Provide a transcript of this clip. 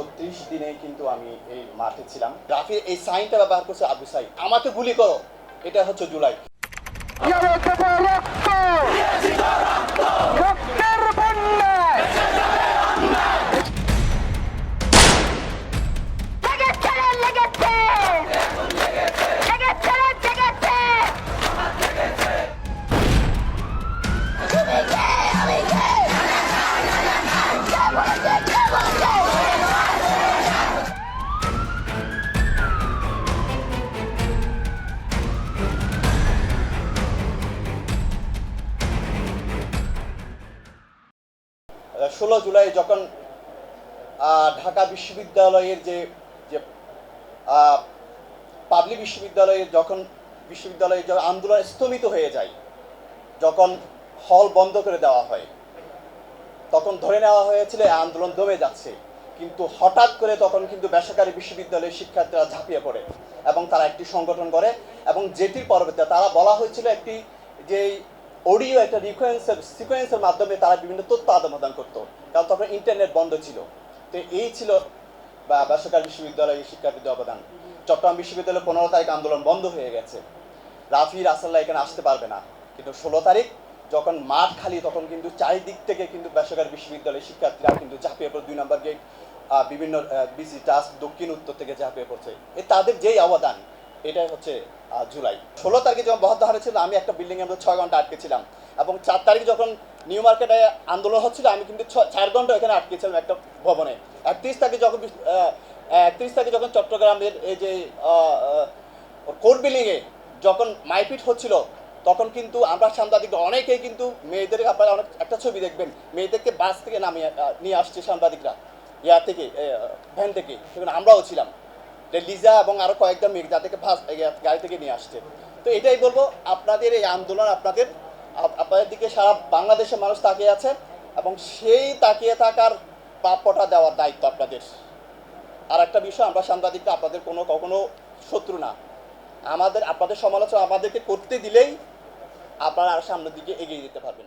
ছত্রিশ দিনে কিন্তু আমি এই মাঠে ছিলাম। রাফির এই সাইনটা ব্যবহার করছে আবু সাইদ। আমাকে গুলি করো। এটা হচ্ছে জুলাই। ষোলো জুলাই যখন ঢাকা বিশ্ববিদ্যালয়ের যে যে পাবলিক বিশ্ববিদ্যালয়ের যখন বিশ্ববিদ্যালয়ের যখন আন্দোলন স্থগিত হয়ে যায়, যখন হল বন্ধ করে দেওয়া হয়, তখন ধরে নেওয়া হয়েছিল আন্দোলন দমে যাচ্ছে। কিন্তু হঠাৎ করে তখন কিন্তু বেসরকারি বিশ্ববিদ্যালয়ের শিক্ষার্থীরা ঝাঁপিয়ে পড়ে এবং তারা একটি সংগঠন করে এবং যেটির পরবর্তীতে তারা বলা হয়েছিল একটি যে অডিও একটা রিকোয়েন্সের সিকোয়েন্সের মাধ্যমে তারা বিভিন্ন তথ্য আদান প্রদান করতো। কারণ তখন ইন্টারনেট বন্ধ ছিল। তো এই ছিল বা বেসরকারি বিশ্ববিদ্যালয়ের শিক্ষার্থীদের অবদান। চট্টগ্রাম বিশ্ববিদ্যালয়ে পনেরো তারিখ আন্দোলন বন্ধ হয়ে গেছে। রাফি রাসাল্লাহ এখানে আসতে পারবে না। কিন্তু ষোলো তারিখ যখন মাঠ খালি, তখন কিন্তু চারিদিক থেকে কিন্তু বেসরকারি বিশ্ববিদ্যালয়ের শিক্ষার্থীরা কিন্তু ঝাঁপিয়ে পড়ে। দুই নম্বর গেট বিভিন্ন বিসি ট্রাস্ট দক্ষিণ উত্তর থেকে ঝাঁপিয়ে পড়ছে। এ তাদের যেই অবদান এটাই হচ্ছে জুলাই। ষোলো তারিখে যখন বহাদ্দারে ছিল, আমি একটা বিল্ডিংয়ে আমরা ছয় ঘণ্টা আটকে ছিলাম এবং চার তারিখ যখন নিউ মার্কেটে আন্দোলন হচ্ছিল, আমি কিন্তু চার ঘণ্টা এখানে আটকে ছিলাম একটা ভবনে। একত্রিশ তারিখে যখন একত্রিশ তারিখে যখন চট্টগ্রামের এই যে কোর্ট বিল্ডিংয়ে যখন মাইপিট হচ্ছিল, তখন কিন্তু আমরা সাংবাদিক অনেকেই কিন্তু মেয়েদের আপনারা অনেক একটা ছবি দেখবেন। মেয়েদেরকে বাস থেকে নামিয়ে নিয়ে আসছে সাংবাদিকরা। ইয়া থেকে ভ্যান থেকে। সেখানে আমরাও ছিলাম। লিজা এবং আরও কয়েকটা মেয়ে যাদেরকে বাস গাড়ি থেকে নিয়ে আসছে। তো এটাই বলব, আপনাদের এই আন্দোলন আপনাদের আপনাদের দিকে সারা বাংলাদেশের মানুষ তাকিয়ে আছে এবং সেই তাকিয়ে থাকার প্রাপ্যটা দেওয়ার দায়িত্ব আপনাদের। আর একটা বিষয়, আমরা সাংবাদিকরা আপনাদের কোনো কখনো শত্রু না। আমাদের, আপনাদের সমালোচনা আমাদেরকে করতে দিলেই আপনারা আর সামনের দিকে এগিয়ে যেতে পারবেন।